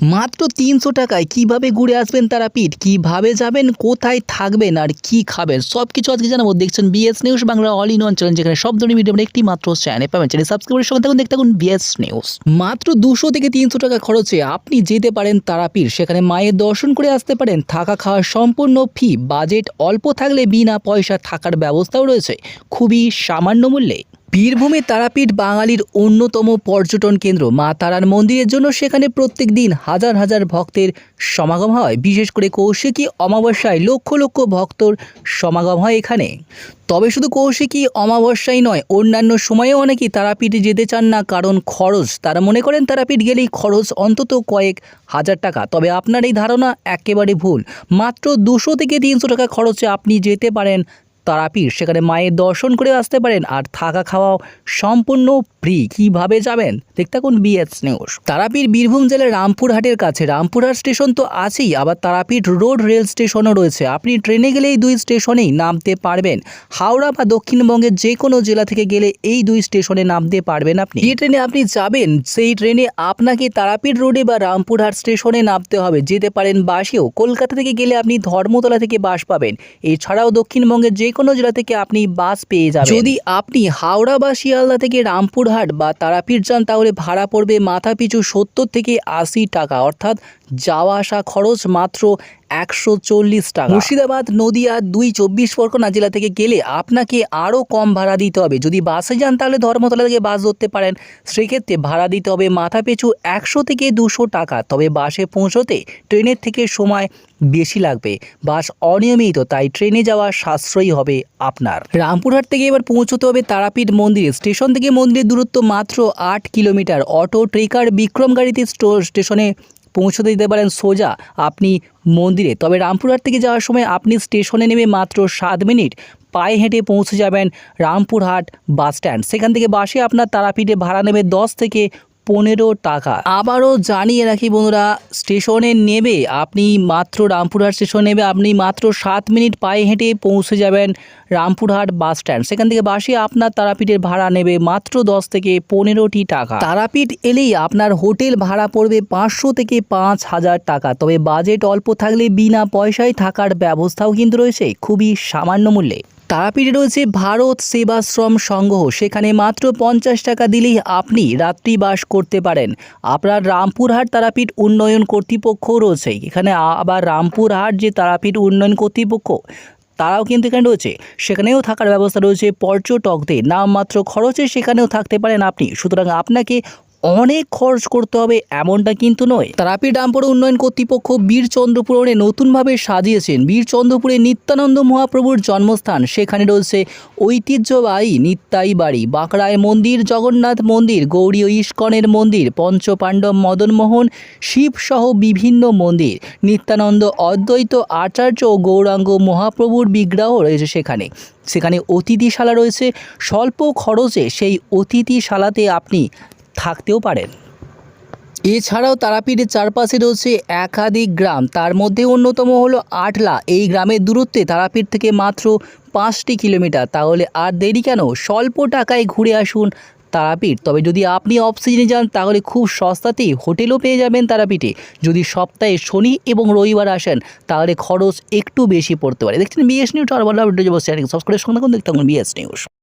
মাত্র তিনশো টাকায় কীভাবে ঘুরে আসবেন তারাপীঠ? কীভাবে যাবেন? কোথায় থাকবেন? আর কি খাবেন? সব কিছু আজকে জানাব। দেখছেন BS news Bangla all in one channel যেখানে সব ধরনের ভিডিও একটি মাত্র চ্যানেল পাবেন। চ্যানেল সাবস্ক্রাইবের সঙ্গে থাকুন, দেখতে থাকুন বিএস নিউজ মাত্র দুশো থেকে তিনশো টাকা খরচে আপনি যেতে পারেন তারাপীঠ। সেখানে মায়ের দর্শন করে আসতে পারেন। থাকা খাওয়ার সম্পূর্ণ ফি বাজেট অল্প থাকলে বিনা পয়সা থাকার ব্যবস্থাও রয়েছে। খুবই সামান্য মূল্যে। বীরভূমে তারাপীঠ বাঙালির অন্যতম পর্যটন কেন্দ্র। মা তারার মন্দিরের জন্য সেখানে প্রত্যেক দিন হাজার হাজার ভক্তের সমাগম হয়। বিশেষ করে কৌশিকী অমাবস্যায় লক্ষ লক্ষ ভক্তর সমাগম হয় এখানে। তবে শুধু কৌশিকী অমাবস্যাই নয়, অন্যান্য সময়েও অনেকেই তারাপীঠে যেতে চান না কারণ খরচ। তারা মনে করেন তারাপীঠ গেলেই খরচ অন্তত কয়েক হাজার টাকা। তবে আপনার এই ধারণা একেবারে ভুল। মাত্র দুশো থেকে তিনশো টাকা খরচে আপনি যেতে পারেন তারাপীঠ সেখানে মায়ের দর্শন করে আসতে পারেন আর থাকা খাওয়াও সম্পূর্ণ ফ্রি কীভাবে যাবেন? দেখতে থাকুন বিএস নিউজ তারাপীঠ বীরভূম জেলার রামপুরহাটের কাছে। রামপুরহাট স্টেশন তো আছেই, আবার তারাপীঠ রোড রেল স্টেশনও রয়েছে। আপনি ট্রেনে গেলে এই দুই স্টেশনেই নামতে পারবেন। হাওড়া বা দক্ষিণবঙ্গের যে কোনো জেলা থেকে গেলে এই দুই স্টেশনে নামতে পারবেন আপনি। যে ট্রেনে আপনি যাবেন, সেই ট্রেনে আপনাকে তারাপীঠ রোডে বা রামপুরহাট স্টেশনে নামতে হবে। যেতে পারেন বাসেও। কলকাতা থেকে গেলে আপনি ধর্মতলা থেকে বাস পাবেন। এছাড়াও দক্ষিণবঙ্গের যে কোনো জেলা থেকে আপনি বাস পেয়ে যাবেন। যদি আপনি হাওড়া বা শিয়ালদা থেকে রামপুরহাট বা তারাপীঠ যান, তাহলে ভাড়া পড়বে মাথাপিছু সত্তর থেকে আশি টাকা। অর্থাৎ যাওয়া আসা খরচ মাত্র একশো চল্লিশ টাকা। মুর্শিদাবাদ, নদিয়া, দুই চব্বিশ পরগনা জেলা থেকে গেলে আপনাকে আরও কম ভাড়া দিতে হবে। যদি বাসে যান, তাহলে ধর্মতলা থেকে বাস ধরতে পারেন। সেক্ষেত্রে ভাড়া দিতে হবে মাথা পিছু একশো থেকে দুশো টাকা। তবে বাসে পৌঁছতে ট্রেনের থেকে সময় বেশি লাগবে। বাস অনিয়মিত, তাই ট্রেনে যাওয়া সাশ্রয়ী হবে আপনার। রামপুরহাট থেকে এবার পৌঁছতে হবে তারাপীঠ মন্দিরে। স্টেশন থেকে মন্দিরের দূরত্ব মাত্র আট কিলোমিটার। অটো, ট্রেকার, বিক্রম গাড়িতে স্টেশনে পৌঁছতে দিতে পারেন সোজা আপনি মন্দিরে। তবে রামপুরহাট থেকে যাওয়ার সময় আপনি স্টেশনে নেমে মাত্র সাত মিনিট পায়ে হেঁটে পৌঁছে যাবেন রামপুরহাট বাস স্ট্যান্ড সেখান থেকে বাসে আপনার তারাপীঠে ভাড়া নেবে দশ থেকে পনেরো টাকা। আবারও জানিয়ে রাখি বন্ধুরা, স্টেশনে নেবে, আপনি মাত্র রামপুরহাট স্টেশনে নেবে, আপনি মাত্র সাত মিনিট পায়ে হেঁটে পৌঁছে যাবেন রামপুরহাট বাস স্ট্যান্ড। সেখান থেকে বাসে আপনার তারাপীঠের ভাড়া নেবে মাত্র দশ থেকে পনেরোটি টাকা। তারাপীঠ এলেই আপনার হোটেল ভাড়া পড়বে পাঁচশো থেকে পাঁচ হাজার টাকা। তবে বাজেট অল্প থাকলে বিনা পয়সায় থাকার ব্যবস্থাও কিন্তু রয়েছে, খুবই সামান্য মূল্যে। তারাপীঠে রয়েছে ভারত সেবাশ্রম সংঘ। সেখানে মাত্র পঞ্চাশ টাকা দিলেই আপনি রাত্রিবাস করতে পারেন। আপনার রামপুরহাট তারাপীঠ উন্নয়ন কর্তৃপক্ষ রয়েছে। এখানে আবার রামপুরহাট যে তারাপীঠ উন্নয়ন কর্তৃপক্ষ, তারাও কিন্তু এখানে রয়েছে। সেখানেও থাকার ব্যবস্থা রয়েছে পর্যটকদের। নামমাত্র খরচে সেখানেও থাকতে পারেন আপনি। সুতরাং আপনাকে অনেক খরচ করতে হবে এমনটা কিন্তু নয়। তারাপীঠ ডাম্পর উন্নয়ন কর্তৃপক্ষ বীরচন্দ্রপুরে নতুনভাবে সাজিয়েছেন বীরচন্দ্রপুরে নিত্যানন্দ মহাপ্রভুর জন্মস্থান। সেখানে রয়েছে ঐতিহ্যবাহী নিত্যাই বাড়ি, বাঁকড়ায় মন্দির, জগন্নাথ মন্দির, গৌরী ইস্কনের মন্দির, পঞ্চপাণ্ডব মদনমোহন শিবসহ বিভিন্ন মন্দির। নিত্যানন্দ অদ্বৈত আচার্য ও গৌরাঙ্গ মহাপ্রভুর বিগ্রহ রয়েছে সেখানে। সেখানে অতিথিশালা রয়েছে। স্বল্প খরচে সেই অতিথিশালাতে আপনি থাকতেও পারেন। এছাড়াও তারাপীঠের চারপাশে রয়েছে একাধিক গ্রাম। তার মধ্যে অন্যতম হলো আটলা। এই গ্রামের দূরত্বে তারাপীঠ থেকে মাত্র পাঁচটি কিলোমিটার। তাহলে আর দেরি কেন? স্বল্প টাকায় ঘুরে আসুন তারাপীঠ। তবে যদি আপনি অফ সিজনে যান, তাহলে খুব সস্তাতেই হোটেলও পেয়ে যাবেন তারাপীঠে। যদি সপ্তাহে শনি এবং রবিবার আসেন, তাহলে খরচ একটু বেশি পড়তে পারে। দেখছেন বিএস নিউজ আর বললাম ভিডিও সাবস্ক্রাইব সঙ্গে দেখতে বিএস নিউজ